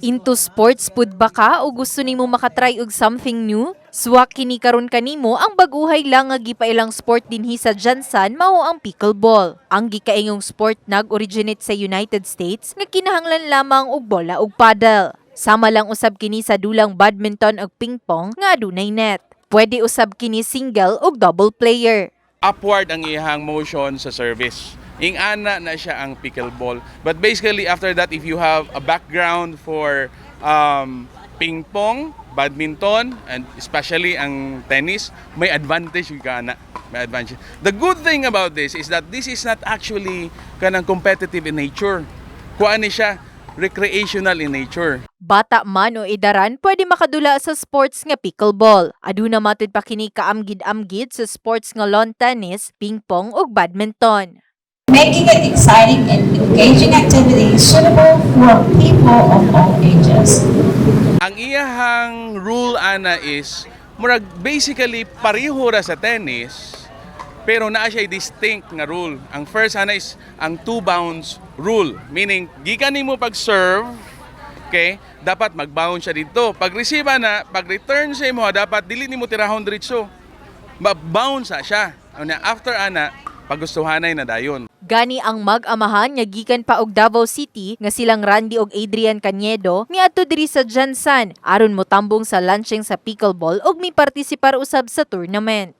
Into sports pud ba ka o gusto nimo makatry og something new? Swak kini karon kanimo ang baguhay lang nga gipailang sport dinhi sa Jansan mao ang pickleball. Ang gikaingong sport nag-originate sa United States nga kinahanglan lamang og bola ug paddle. Sama lang usab kini sa dulang badminton ug pingpong nga adunay net. Pwede usab kini single ug double player. upward ang iyahang motion sa service. Ing ana na siya ang pickleball. But basically after that if you have a background for um, ping pong, badminton and especially ang tennis, may advantage yung kana. May advantage. The good thing about this is that this is not actually kanang competitive in nature. Kuan ni siya recreational in nature. Bata man o idaran, pwede makadula sa sports nga pickleball. Aduna matod pa kini kaamgid-amgid sa sports nga lawn tennis, pingpong ug badminton. Making it exciting and engaging activity suitable for people of all ages. Ang iyahang rule ana is murag basically pareho ra sa tennis pero naa siya distinct nga rule. Ang first ana is ang two bounce rule, meaning gikan nimo pag serve okay, dapat mag-bounce siya dito. Pag receive na, pag return sa imo, dapat dili nimo tirahon diretso. Ma-bounce sa siya. Una, after ana, pagustuhanay na dayon. Gani ang mag-amahan nga gikan pa og Davao City nga silang Randy ug Adrian Canedo miadto diri sa Jansan aron motambong sa launching sa pickleball ug mi partisipar usab sa tournament.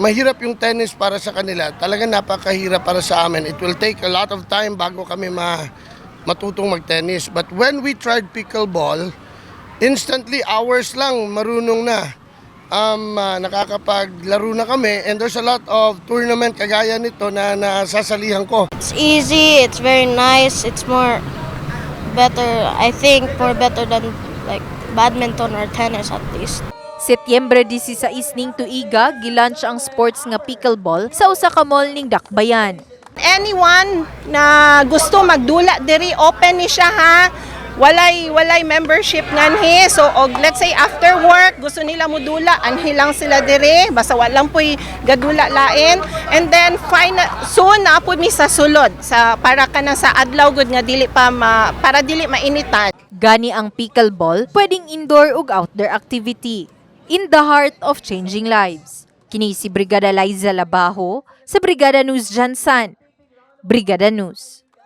mahirap yung tennis para sa kanila. Talaga napakahirap para sa amin. It will take a lot of time bago kami ma matutong mag-tennis. But when we tried pickleball, instantly hours lang marunong na. Um, ah, nakakapaglaro na kami and there's a lot of tournament kagaya nito na nasasalihan ko. It's easy, it's very nice, it's more better, I think, more better than like badminton or tennis at least. Setyembre 16 ning tuiga gilaunch ang sports nga pickleball sa usa ka mall ning Dakbayan. anyone na gusto magdula diri open ni siya ha walay walay membership nganhi so og let's say after work gusto nila mo dula anhi lang sila diri basta walang puy gadula lain and then fine soon na pud mi sa sulod sa para kana sa adlaw gud nga dili pa ma, para dili mainitan Gani ang pickleball pwedeng indoor ug outdoor activity. In the heart of changing lives. Kini si Brigada Liza Labajo sa Brigada News Jansan. Brigada News.